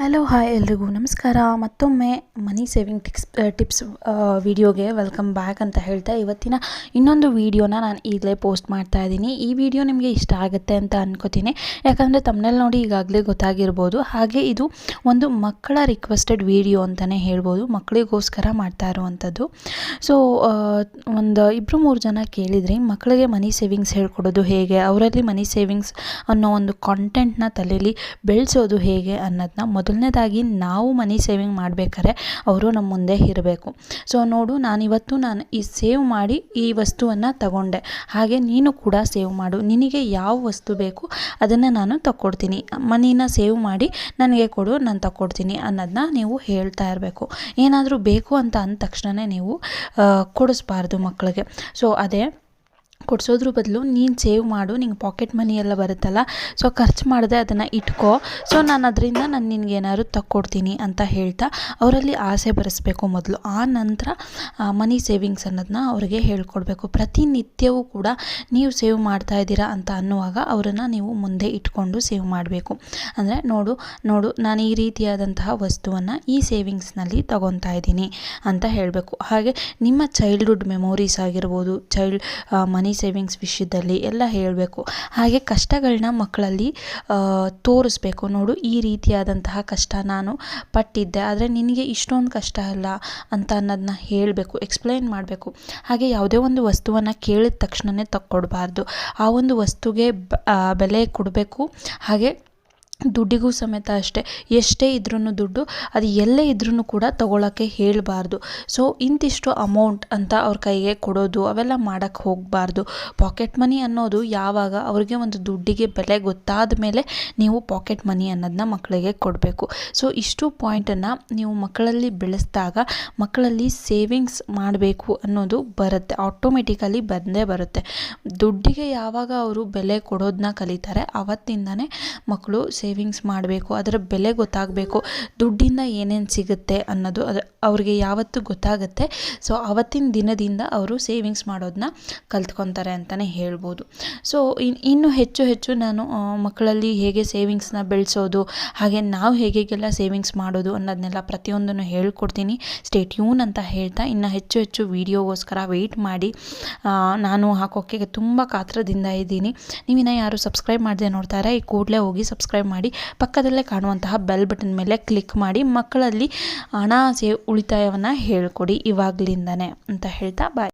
Hello hi ಎಲ್ರಿಗೂ. ನಮಸ್ಕಾರ. ಮತ್ತೊಮ್ಮೆ ಮನಿ ಸೇವಿಂಗ್ ಟಿಕ್ಸ್ ಟಿಪ್ಸ್ ವಿಡಿಯೋಗೆ ವೆಲ್ಕಮ್ ಬ್ಯಾಕ್ ಅಂತ ಹೇಳ್ತಾ ಇವತ್ತಿನ ಇನ್ನೊಂದು ವಿಡಿಯೋನ ನಾನು ಈಗಲೇ ಪೋಸ್ಟ್ ಮಾಡ್ತಾ ಇದ್ದೀನಿ. ಈ ವಿಡಿಯೋ ನಿಮಗೆ ಇಷ್ಟ ಆಗುತ್ತೆ ಅಂತ ಅನ್ಕೋತೀನಿ. ಯಾಕಂದರೆ ತಮ್ಮನೇಲಿ ನೋಡಿ ಈಗಾಗಲೇ ಗೊತ್ತಾಗಿರ್ಬೋದು. ಹಾಗೆ ಇದು ಒಂದು ಮಕ್ಕಳ ರಿಕ್ವೆಸ್ಟೆಡ್ ವಿಡಿಯೋ ಅಂತಲೇ ಹೇಳ್ಬೋದು. ಮಕ್ಕಳಿಗೋಸ್ಕರ ಮಾಡ್ತಾ ಇರುವಂಥದ್ದು. ಸೊ ಒಂದು ಇಬ್ಬರು ಮೂರು ಜನ ಕೇಳಿದ್ರಿ ಮಕ್ಕಳಿಗೆ ಮನಿ ಸೇವಿಂಗ್ಸ್ ಹೇಳ್ಕೊಡೋದು ಹೇಗೆ? ಅವರಲ್ಲಿ ಮನಿ ಸೇವಿಂಗ್ಸ್ ಅನ್ನೋ ಒಂದು ಕಾಂಟೆಂಟ್ನ ತಲೆಯಲ್ಲಿ ಬೆಳೆಸೋದು ಹೇಗೆ ಅನ್ನೋದನ್ನ ಮೊದಲನೇದಾಗಿ ನಾವು ಮನಿ ಸೇವಿಂಗ್ ಮಾಡಬೇಕಾದ್ರೆ ಅವರು ನಮ್ಮ ಮುಂದೆ ಇರಬೇಕು. ಸೊ ನೋಡು ನಾನಿವತ್ತು ನಾನು ಈ ಸೇವ್ ಮಾಡಿ ಈ ವಸ್ತುವನ್ನು ತಗೊಂಡೆ. ಹಾಗೆ ನೀನು ಕೂಡ ಸೇವ್ ಮಾಡು. ನಿನಗೆ ಯಾವ ವಸ್ತು ಬೇಕು ಅದನ್ನು ನಾನು ತಕ್ಕೊಡ್ತೀನಿ ಮನಿನ ಸೇವ್ ಮಾಡಿ ನನಗೆ ಕೊಡು, ನಾನು ತಗೊಡ್ತೀನಿ ಅನ್ನೋದನ್ನ ನೀವು ಹೇಳ್ತಾ ಇರಬೇಕು. ಏನಾದರೂ ಬೇಕು ಅಂತ ಅಂದ ತಕ್ಷಣವೇ ನೀವು ಕೊಡಿಸ್ಬಾರ್ದು ಮಕ್ಕಳಿಗೆ. ಸೊ ಅದೇ ಕೊಡಿಸೋದ್ರ ಬದಲು ನೀನು ಸೇವ್ ಮಾಡು, ನಿಂಗೆ ಪಾಕೆಟ್ ಮನಿ ಎಲ್ಲ ಬರುತ್ತಲ್ಲ ಸೊ ಖರ್ಚು ಮಾಡದೆ ಅದನ್ನು ಇಟ್ಕೋ. ಸೊ ನಾನು ಅದರಿಂದ ನಾನು ನಿನ್ಗೆ ಏನಾದ್ರು ತಕ್ಕೊಡ್ತೀನಿ ಅಂತ ಹೇಳ್ತಾ ಅವರಲ್ಲಿ ಆಸೆ ಬರೆಸ್ಬೇಕು ಮೊದಲು. ಆ ನಂತರ ಮನಿ ಸೇವಿಂಗ್ಸ್ ಅನ್ನೋದನ್ನ ಅವರಿಗೆ ಹೇಳ್ಕೊಡ್ಬೇಕು. ಪ್ರತಿನಿತ್ಯವೂ ಕೂಡ ನೀವು ಸೇವ್ ಮಾಡ್ತಾ ಇದ್ದೀರಾ ಅಂತ ಅನ್ನುವಾಗ ಅವರನ್ನು ನೀವು ಮುಂದೆ ಇಟ್ಕೊಂಡು ಸೇವ್ ಮಾಡಬೇಕು. ಅಂದರೆ ನೋಡು ನೋಡು, ನಾನು ಈ ರೀತಿಯಾದಂತಹ ವಸ್ತುವನ್ನು ಈ ಸೇವಿಂಗ್ಸ್ನಲ್ಲಿ ತಗೊತಾ ಇದ್ದೀನಿ ಅಂತ ಹೇಳಬೇಕು. ಹಾಗೆ ನಿಮ್ಮ ಚೈಲ್ಡ್ಹುಡ್ ಮೆಮೊರೀಸ್ ಆಗಿರ್ಬೋದು ಚೈಲ್ಡ್ ಮನಿ ಸೇವಿಂಗ್ಸ್ ವಿಷಯದಲ್ಲಿ ಎಲ್ಲ ಹೇಳಬೇಕು. ಹಾಗೆ ಕಷ್ಟಗಳನ್ನ ಮಕ್ಕಳಲ್ಲಿ ತೋರಿಸ್ಬೇಕು. ನೋಡು, ಈ ರೀತಿಯಾದಂತಹ ಕಷ್ಟ ನಾನು ಪಟ್ಟಿದ್ದೆ. ಆದರೆ ನಿನಗೆ ಇಷ್ಟೊಂದು ಕಷ್ಟ ಅಲ್ಲ ಅಂತ ಅನ್ನೋದನ್ನ ಹೇಳಬೇಕು ಎಕ್ಸ್ಪ್ಲೈನ್ ಮಾಡಬೇಕು. ಹಾಗೆ ಯಾವುದೇ ಒಂದು ವಸ್ತುವನ್ನು ಕೇಳಿದ ತಕ್ಷಣವೇ ತಕ್ಕೊಡ್ಬಾರ್ದು. ಆ ಒಂದು ವಸ್ತುಗೆ ಬೆಲೆ ಕೊಡಬೇಕು. ಹಾಗೆ ದುಡ್ಡಿಗೂ ಸಮೇತ ಅಷ್ಟೇ, ಎಷ್ಟೇ ಇದ್ರೂ ದುಡ್ಡು ಅದು ಎಲ್ಲೇ ಇದ್ರೂ ಕೂಡ ತೊಗೊಳಕ್ಕೆ ಹೇಳಬಾರ್ದು. ಸೊ ಇಂತಿಷ್ಟು ಅಮೌಂಟ್ ಅಂತ ಅವ್ರ ಕೈಗೆ ಕೊಡೋದು, ಅವೆಲ್ಲ ಮಾಡೋಕ್ಕೆ ಹೋಗಬಾರ್ದು. ಪಾಕೆಟ್ ಮನಿ ಅನ್ನೋದು ಯಾವಾಗ ಅವ್ರಿಗೆ ಒಂದು ದುಡ್ಡಿಗೆ ಬೆಲೆ ಗೊತ್ತಾದ ಮೇಲೆ ನೀವು ಪಾಕೆಟ್ ಮನಿ ಅನ್ನೋದನ್ನ ಮಕ್ಕಳಿಗೆ ಕೊಡಬೇಕು. ಸೊ ಇಷ್ಟು ಪಾಯಿಂಟನ್ನು ನೀವು ಮಕ್ಕಳಲ್ಲಿ ಬೆಳೆಸಿದಾಗ ಮಕ್ಕಳಲ್ಲಿ ಸೇವಿಂಗ್ಸ್ ಮಾಡಬೇಕು ಅನ್ನೋದು ಬರುತ್ತೆ. ಆಟೋಮೆಟಿಕಲಿ ಬಂದೇ ಬರುತ್ತೆ. ದುಡ್ಡಿಗೆ ಯಾವಾಗ ಅವರು ಬೆಲೆ ಕೊಡೋದನ್ನ ಕಲಿತಾರೆ ಆವತ್ತಿಂದನೇ ಮಕ್ಕಳು ಸೇವಿಂಗ್ಸ್ ಮಾಡಬೇಕು, ಅದರ ಬೆಲೆ ಗೊತ್ತಾಗಬೇಕು, ದುಡ್ಡಿಂದ ಏನೇನು ಸಿಗುತ್ತೆ ಅನ್ನೋದು ಅದು, ಅವ್ರಿಗೆ ಯಾವತ್ತು ಗೊತ್ತಾಗುತ್ತೆ. ಸೊ ಆವತ್ತಿನ ದಿನದಿಂದ ಅವರು ಸೇವಿಂಗ್ಸ್ ಮಾಡೋದನ್ನ ಕಲ್ತ್ಕೊತಾರೆ ಅಂತಲೇ ಹೇಳ್ಬೋದು. ಸೊ ಇನ್ನು ಹೆಚ್ಚು ಹೆಚ್ಚು ನಾನು ಮಕ್ಕಳಲ್ಲಿ ಹೇಗೆ ಸೇವಿಂಗ್ಸ್ನ ಬೆಳೆಸೋದು, ಹಾಗೆ ನಾವು ಹೇಗೆಲ್ಲ ಸೇವಿಂಗ್ಸ್ ಮಾಡೋದು ಅನ್ನೋದನ್ನೆಲ್ಲ ಪ್ರತಿಯೊಂದನ್ನು ಹೇಳ್ಕೊಡ್ತೀನಿ. ಸ್ಟೇಟ್ ಯೂನ್ ಅಂತ ಹೇಳ್ತಾ, ಇನ್ನು ಹೆಚ್ಚು ಹೆಚ್ಚು ವೀಡಿಯೋಗೋಸ್ಕರ ವೆಯ್ಟ್ ಮಾಡಿ. ನಾನು ಹಾಕೋಕ್ಕೆ ತುಂಬ ಕಾತ್ರದಿಂದ ಇದ್ದೀನಿ. ನೀವಿನ್ನ ಯಾರು ಸಬ್ಸ್ಕ್ರೈಬ್ ಮಾಡದೆ ನೋಡ್ತಾರೆ, ಈ ಕೂಡಲೇ ಹೋಗಿ ಸಬ್ಸ್ಕ್ರೈಬ್ ಮಾಡಿ. ಮಾಡಿ ಪಕ್ಕದಲ್ಲೇ ಕಾಣುವಂತಹ ಬೆಲ್ ಬಟನ್ ಮೇಲೆ ಕ್ಲಿಕ್ ಮಾಡಿ ಮಕ್ಕಳಲ್ಲಿ ಹಣ ಸೇ ಉಳಿತಾಯವನ್ನು ಹೇಳ್ಕೊಡಿ ಇವಾಗಲಿಂದನೇ ಅಂತ ಹೇಳ್ತಾ ಬಾಯ್